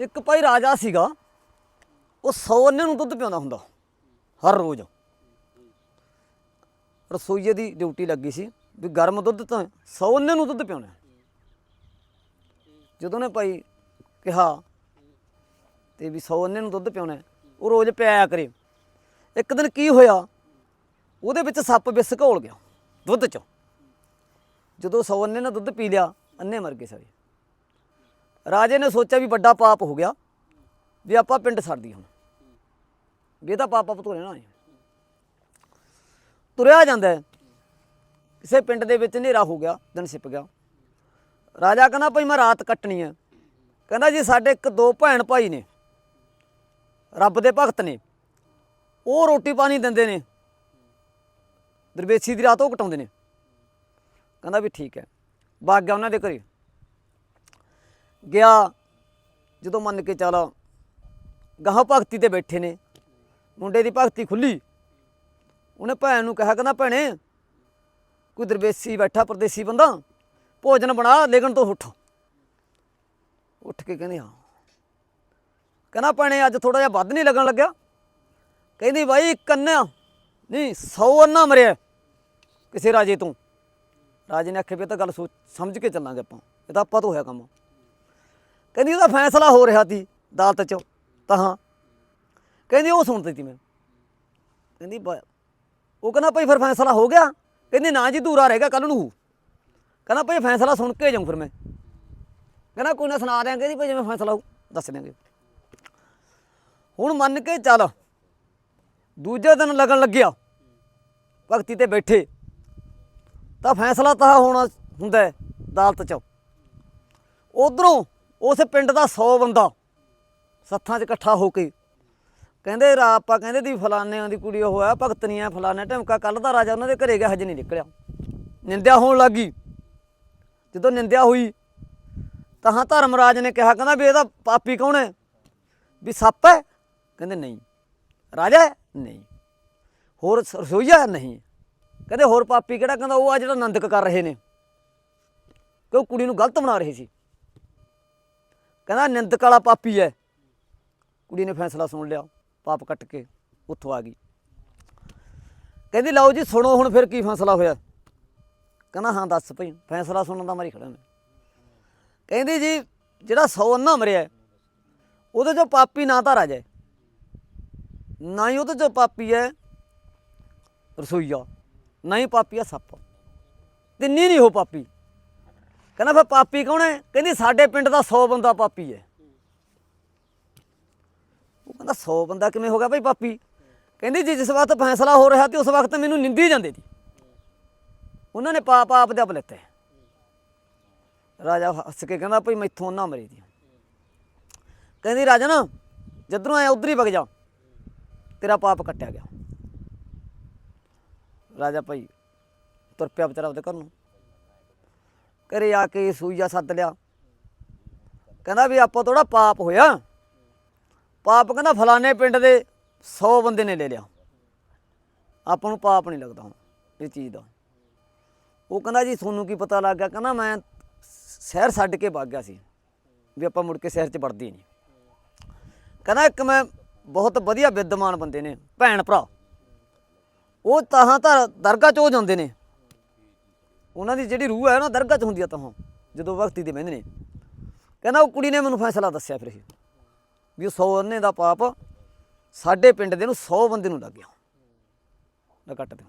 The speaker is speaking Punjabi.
ਇੱਕ ਭਾਈ ਰਾਜਾ ਸੀਗਾ, ਉਹ 100 ਅੰਨੇ ਨੂੰ ਦੁੱਧ ਪਿਆਉਂਦਾ ਹੁੰਦਾ, ਹਰ ਰੋਜ਼। ਰਸੋਈਏ ਦੀ ਡਿਊਟੀ ਲੱਗੀ ਸੀ ਵੀ ਗਰਮ ਦੁੱਧ ਤਾਂ 100 ਅੰਨੇ ਨੂੰ ਦੁੱਧ ਪਿਆਉਣਾ। ਜਦੋਂ ਨੇ ਭਾਈ ਕਿਹਾ ਤੇ ਵੀ 100 ਅੰਨੇ ਨੂੰ ਦੁੱਧ ਪਿਆਉਣਾ, ਉਹ ਰੋਜ਼ ਪਿਆਇਆ ਕਰੇ। ਇੱਕ ਦਿਨ ਕੀ ਹੋਇਆ, ਉਹਦੇ ਵਿੱਚ ਸੱਪ ਵਿਸ ਘੋਲ ਗਿਆ, ਦੁੱਧ ਚ। ਜਦੋਂ 100 ਅੰਨੇ ਨੇ ਦੁੱਧ ਪੀ ਲਿਆ, ਅੰਨੇ ਮਰ ਗਏ ਸਾਰੇ। ਰਾਜੇ ਨੇ ਸੋਚਿਆ ਵੀ ਵੱਡਾ ਪਾਪ ਹੋ ਗਿਆ, ਵੀ ਆਪਾਂ ਪਿੰਡ ਛੱਡਦੀ ਹੁਣ। ਵੀ ਇਹ ਤਾਂ ਪਾਪ ਆਪ ਤੋਂ ਰਹਿਣਾ ਹੈ। ਤੁਰਿਆ ਜਾਂਦਾ ਕਿਸੇ ਪਿੰਡ ਦੇ ਵਿੱਚ ਹਨੇਰਾ ਹੋ ਗਿਆ, ਦਿਨ ਛਿਪ ਗਿਆ। ਰਾਜਾ ਕਹਿੰਦਾ, ਭਾਈ ਮੈਂ ਰਾਤ ਕੱਟਣੀ ਹੈ। ਕਹਿੰਦਾ, ਜੀ ਸਾਡੇ ਇੱਕ ਦੋ ਭੈਣ ਭਾਈ ਨੇ, ਰੱਬ ਦੇ ਭਗਤ ਨੇ, ਉਹ ਰੋਟੀ ਪਾਣੀ ਦਿੰਦੇ ਨੇ। ਦਰਵੇਸ਼ੀ ਦੀ ਰਾਤ ਉਹ ਕਟਾਉਂਦੇ ਨੇ। ਕਹਿੰਦਾ ਵੀ ਠੀਕ ਹੈ। ਬਾਗ ਗਿਆ ਉਹਨਾਂ ਦੇ ਘਰੇ। ਗਿਆ। ਜਦੋਂ ਮੰਨ ਕੇ ਚੱਲ ਗਾਹ ਭਗਤੀ ਤੇ ਬੈਠੇ ਨੇ। ਮੁੰਡੇ ਦੀ ਭਗਤੀ ਖੁੱਲੀ। ਉਹਨੇ ਭੈਣ ਨੂੰ ਕਿਹਾ, ਕਹਿੰਦਾ ਭੈਣੇ, ਕੋਈ ਦਰਵੇਸ਼ੀ ਬੈਠਾ, ਪਰਦੇਸੀ ਬੰਦਾ, ਭੋਜਨ ਬਣਾ ਲੇਕਿਨ ਤੋਂ ਉੱਠ। ਉੱਠ ਕੇ ਕਹਿੰਦੇ, ਹਾਂ। ਕਹਿੰਦਾ ਭੈਣੇ, ਅੱਜ ਥੋੜਾ ਜਿਹਾ ਵੱਧ ਨਹੀਂ ਲੱਗਣ ਲੱਗਿਆ। ਕਹਿੰਦੀ ਬਾਈ ਕੰਨਿਆ ਨਹੀਂ 100 ਅੰਨਾ ਮਰਿਆ ਕਿਸੇ ਰਾਜੇ ਤੋਂ। ਰਾਜੇ ਨੇ ਆਖਿਆ, ਵੀ ਇਹ ਤਾਂ ਗੱਲ ਸੋਚ ਸਮਝ ਕੇ ਚੱਲਾਂਗੇ ਆਪਾਂ। ਇਹ ਤਾਂ ਆਪਾਂ ਤੋਂ ਹੋਇਆ ਕੰਮ। ਕਹਿੰਦੀ ਉਹਦਾ ਫੈਸਲਾ ਹੋ ਰਿਹਾ ਸੀ ਅਦਾਲਤ 'ਚ, ਤਾਂ ਹਾਂ। ਕਹਿੰਦੀ ਉਹ ਸੁਣਦੀ ਸੀ ਮੈਂ ਕਹਿੰਦੀ ਬ- ਉਹ ਕਹਿੰਦਾ ਭਾਈ ਫਿਰ ਫੈਸਲਾ ਹੋ ਗਿਆ। ਕਹਿੰਦੀ ਨਾ ਜੀ ਦੂਰਾ ਰਹੇਗਾ ਕੱਲ ਨੂੰ ਹੋਊ। ਕਹਿੰਦਾ ਭਾਈ ਫੈਸਲਾ ਸੁਣ ਕੇ ਜਾਊਂ ਫਿਰ ਮੈਂ। ਕਹਿੰਦਾ ਕੋਈ ਨਾ ਸੁਣਾ ਦਿਆਂਗੇ ਜੀ ਭਾਈ ਜਿਵੇਂ ਫੈਸਲਾ ਹੋਊ, ਦੱਸ ਦਿਆਂਗੇ। ਹੁਣ ਮੰਨ ਕੇ ਚੱਲ, ਦੂਜੇ ਦਿਨ ਲੱਗਣ ਲੱਗਿਆ, ਭਗਤੀ ਤੇ ਬੈਠੇ। ਤਾਂ ਫੈਸਲਾ ਤਾਂ ਹੋਣਾ ਹੁੰਦਾ ਅਦਾਲਤ 'ਚ। ਉਧਰੋਂ ਉਸ ਪਿੰਡ ਦਾ 100 ਬੰਦਾ ਸੱਥਾਂ 'ਚ ਇਕੱਠਾ ਹੋ ਕੇ ਕਹਿੰਦੇ ਰਾ ਆਪਾਂ ਕਹਿੰਦੇ ਦੀ ਫਲਾਨਿਆਂ ਦੀ ਕੁੜੀ ਉਹ ਹੈ ਭਗਤਨੀਆਂ ਫਲਾਣੇ ਢਮਕਾ ਕੱਲ ਦਾ ਰਾਜਾ ਉਹਨਾਂ ਦੇ ਘਰੇ ਗਿਆ, ਹਜੇ ਨਹੀਂ ਨਿਕਲਿਆ। ਨਿੰਦਿਆ ਹੋਣ ਲੱਗੀ ਜਦੋਂ ਨਿੰਦਿਆ ਹੋਈ, ਤਾਂ ਹਾਂ ਧਰਮਰਾਜ ਨੇ ਕਿਹਾ, ਕਹਿੰਦਾ ਵੀ ਇਹਦਾ ਪਾਪੀ ਕੌਣ ਹੈ? ਵੀ ਸੱਪ ਹੈ? ਕਹਿੰਦੇ ਨਹੀਂ। ਰਾਜਾ ਨਹੀਂ। ਹੋਰ ਸ- ਰਸੋਈਆ ਹੈ? ਨਹੀਂ। ਕਹਿੰਦੇ ਹੋਰ ਪਾਪੀ ਕਿਹੜਾ? ਕਹਿੰਦਾ ਉਹ ਆ ਜਿਹੜਾ ਨੰਦਕ ਕਰ ਰਹੇ ਨੇ। ਕਿ ਉਹ ਕੁੜੀ ਨੂੰ ਗਲਤ ਬਣਾ ਰਹੇ ਸੀ। ਕਹਿੰਦਾ, ਨਿੰਦਕ ਵਾਲਾ ਪਾਪੀ ਹੈ ਕੁੜੀ ਨੇ ਫੈਸਲਾ ਸੁਣ ਲਿਆ, ਪਾਪ ਕੱਟ ਕੇ ਉੱਥੋਂ ਆ ਗਈ। ਕਹਿੰਦੀ, ਲਓ ਜੀ, ਸੁਣੋ ਹੁਣ ਫਿਰ ਕੀ ਫੈਸਲਾ ਹੋਇਆ। ਕਹਿੰਦਾ, ਹਾਂ, ਦੱਸ ਭਈ, ਫੈਸਲਾ ਸੁਣਨ ਦਾ ਮਾਰੀ ਖੜਾ ਮੈਂ। ਕਹਿੰਦੀ ਜੀ, ਜਿਹੜਾ ਸੌ ਅੰਨਾ ਮਰਿਆ, ਉਹਦੇ ਚੋਂ ਪਾਪੀ ਨਾ ਤਾਂ ਰਾਜਾ ਨਾ ਹੀ ਉਹਦੇ ਚੋਂ ਪਾਪੀ ਹੈ ਰਸੋਈਆ, ਨਾ ਹੀ ਪਾਪੀ ਹੈ ਸੱਪ। ਤਿੰਨੀ ਨਹੀਂ ਉਹ ਪਾਪੀ। ਕਹਿੰਦਾ ਫਿਰ ਪਾਪੀ ਕੌਣ ਹੈ? ਕਹਿੰਦੀ ਸਾਡੇ ਪਿੰਡ ਦਾ 100 ਬੰਦਾ ਪਾਪੀ ਹੈ। ਉਹ ਕਹਿੰਦਾ 100 ਬੰਦਾ ਕਿਵੇਂ ਹੋ ਗਿਆ ਭਾਈ ਪਾਪੀ? ਕਹਿੰਦੀ ਜੀ ਜਿਸ ਵਕਤ ਫੈਸਲਾ ਹੋ ਰਿਹਾ ਤੇ ਉਸ ਵਕਤ ਮੈਨੂੰ ਨਿੰਦੀ ਜਾਂਦੇ ਸੀ। ਉਹਨਾਂ ਨੇ ਪਾਪ ਆਪ ਦੇ ਆਪ ਲਿੱਤੇ। ਰਾਜਾ ਹੱਸ ਕੇ ਕਹਿੰਦਾ ਭਾਈ ਮੈਥੋਂ ਨਾ ਮਰੀ ਦੀ। ਕਹਿੰਦੀ ਰਾਜਾ ਨਾ, ਜਿੱਧਰੋਂ ਆਇਆ ਉਧਰ ਹੀ ਵਗ ਜਾ। ਤੇਰਾ ਪਾਪ ਕੱਟਿਆ ਗਿਆ। ਰਾਜਾ ਭਾਈ ਤੁਰ ਪਿਆ ਵਿਚਾਰਾ ਉਹਦੇ ਘਰ ਨੂੰ। ਘਰੇ ਆ ਕੇ ਸੂਈਆ ਸੱਦ ਲਿਆ। ਕਹਿੰਦਾ ਵੀ ਆਪਾਂ ਥੋੜਾ ਪਾਪ ਹੋਇਆ। ਪਾਪ ਕਹਿੰਦਾ ਫਲਾਣੇ ਪਿੰਡ ਦੇ 100 ਬੰਦੇ ਨੇ ਲੈ ਲਿਆ। ਆਪਾਂ ਨੂੰ ਪਾਪ ਨਹੀਂ ਲੱਗਦਾ ਹੁਣ ਇਹ ਚੀਜ਼ ਦਾ। ਉਹ ਕਹਿੰਦਾ ਜੀ ਤੁਹਾਨੂੰ ਕੀ ਪਤਾ ਲੱਗ ਗਿਆ? ਕਹਿੰਦਾ ਮੈਂ ਸ਼ਹਿਰ ਛੱਡ ਕੇ ਭੱਗ ਗਿਆ ਸੀ ਵੀ ਆਪਾਂ ਮੁੜ ਕੇ ਸ਼ਹਿਰ 'ਚ ਵੜਦੀ ਨਹੀਂ। ਕਹਿੰਦਾ ਇੱਕ ਮੈਂ ਬਹੁਤ ਵਧੀਆ ਵਿਦਵਾਨ ਬੰਦੇ ਨੇ, ਭੈਣ ਭਰਾ। ਉਹ ਤਾਹਾਂ ਤਾਂ ਦਰਗਾਹ 'ਚ ਹੋ ਜਾਂਦੇ ਨੇ। ਉਹਨਾਂ ਦੀ ਜਿਹੜੀ ਰੂਹ ਹੈ ਨਾ, ਦਰਗਾਹ 'ਚ ਹੁੰਦੀ ਆ ਤਾਹਾਂ ਜਦੋਂ ਵਕਤੀ ਦੇ ਬਹਿੰਦੇ ਨੇ। ਕਹਿੰਦਾ ਉਹ ਕੁੜੀ ਨੇ ਮੈਨੂੰ ਫੈਸਲਾ ਦੱਸਿਆ ਫਿਰ ਇਹ, ਵੀ ਉਹ 100 ਅੰਨੇ ਦਾ ਪਾਪ ਸਾਡੇ ਪਿੰਡ ਦੇ ਨੂੰ 100 ਬੰਦੇ ਨੂੰ ਲੱਗ ਗਿਆ। ਲੈ ਕੱਟ ਦੇ